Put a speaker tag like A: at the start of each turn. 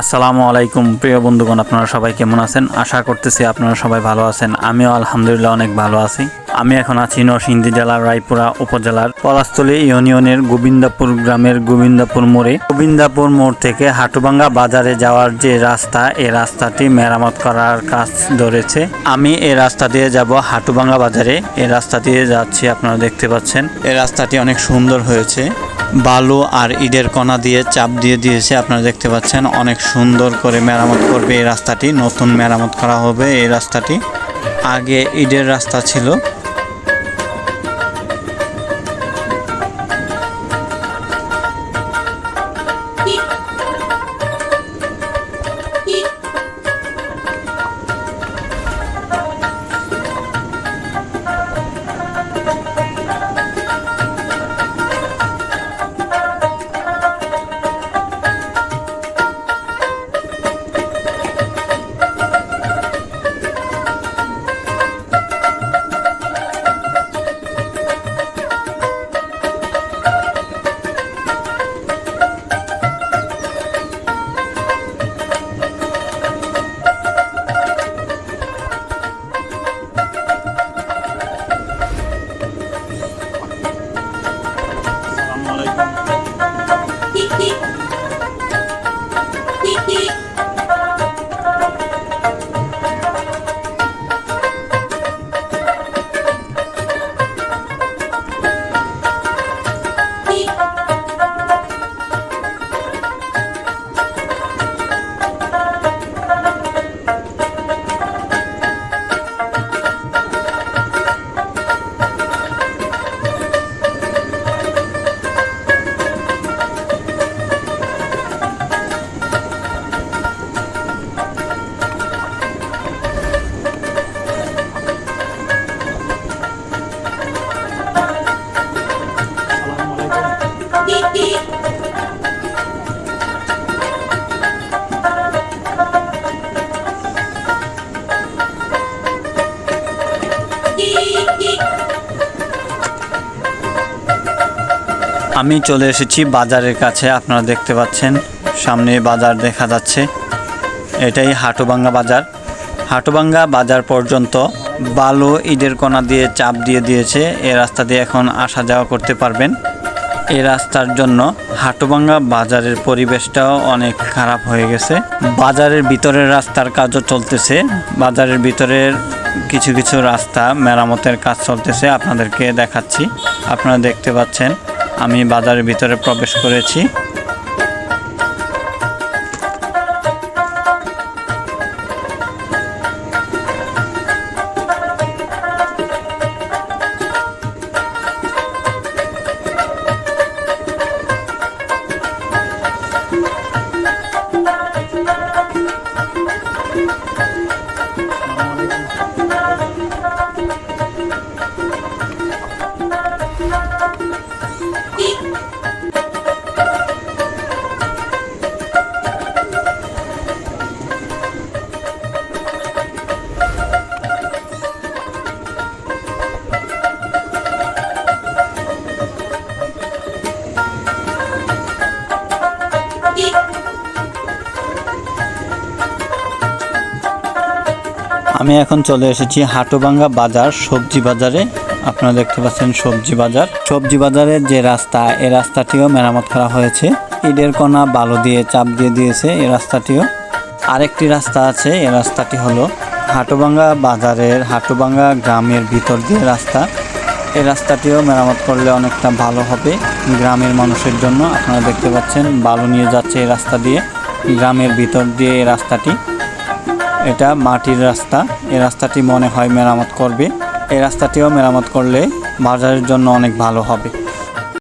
A: আসসালামু আলাইকুম, প্রিয় বন্ধুগণ, আপনারা সবাই কেমন আছেন? আশা করতেছি আপনারা সবাই ভালো আছেন। আমিও আলহামদুলিল্লাহ অনেক ভালো আছি। আমি এখন আছি নরসিংদী জেলার রায়পুরা উপজেলার পলাশতলী ইউনিয়নের গোবিন্দাপুর গ্রামের গোবিন্দাপুর মোড়ে। গোবিন্দাপুর মোড় থেকে হাটুভাঙ্গা বাজারে যাওয়ার যে রাস্তা এই রাস্তাটি মেরামত করার কাজ ধরেছে। আমি এই রাস্তা দিয়ে যাব হাটুভাঙ্গা বাজারে। এই রাস্তা দিয়ে যাচ্ছি, আপনারা দেখতে পাচ্ছেন। এই রাস্তাটি অনেক সুন্দর হয়েছে। বালু আর ইটের কণা দিয়ে চাপ দিয়ে দিয়েছে। আপনারা দেখতে পাচ্ছেন অনেক সুন্দর করে মেরামত করবে এই রাস্তাটি। নতুন মেরামত করা হবে এই রাস্তাটি। আগে ইটের রাস্তা ছিল। আমি চলে এসেছি বাজারের কাছে, আপনারা দেখতে পাচ্ছেন। সামনে বাজার দেখা যাচ্ছে। এটাই হাটুভাঙ্গা বাজার। হাটুভাঙ্গা বাজার পর্যন্ত বালু ইটের কোনা দিয়ে চাপ দিয়ে দিয়েছে। এই রাস্তা দিয়ে এখন আসা যাওয়া করতে পারবেন। এই রাস্তার জন্য হাটুভাঙ্গা বাজারের পরিবেশটাও অনেক খারাপ হয়ে গেছে। বাজারের ভিতরের রাস্তার কাজও চলতেছে। বাজারের ভিতরের কিছু কিছু রাস্তা মেরামতের কাজ চলতেছে। আপনাদেরকে দেখাচ্ছি। আপনারা দেখতে পাচ্ছেন আমি বাজারের ভিতরে প্রবেশ করেছি। আমি এখন চলে এসেছি হাটুভাঙ্গা বাজার, সবজি বাজারে। আপনারা দেখতে পাচ্ছেন সবজি বাজার। সবজি বাজারের যে রাস্তা এই রাস্তাটিও মেরামত করা হয়েছে। ইটের কণা, বালু দিয়ে, চাপ দিয়ে দিয়েছে এই রাস্তাটিও। আরেকটি রাস্তা আছে এই রাস্তাটি হলো হাটুভাঙ্গা বাজারের হাটুভাঙ্গা গ্রামের ভিতর দিয়ে রাস্তা। এই রাস্তাটিও মেরামত করলে অনেকটা ভালো হবে গ্রামের মানুষের জন্য। আপনারা দেখতে পাচ্ছেন, বালু নিয়ে যাচ্ছে এই রাস্তা দিয়ে, গ্রামের ভিতর দিয়ে এই রাস্তাটি। এটা মাটির রাস্তা। এই রাস্তাটি মনে হয় মেরামত করবে। এই রাস্তাটিও মেরামত করলে বাজারের জন্য অনেক ভালো হবে।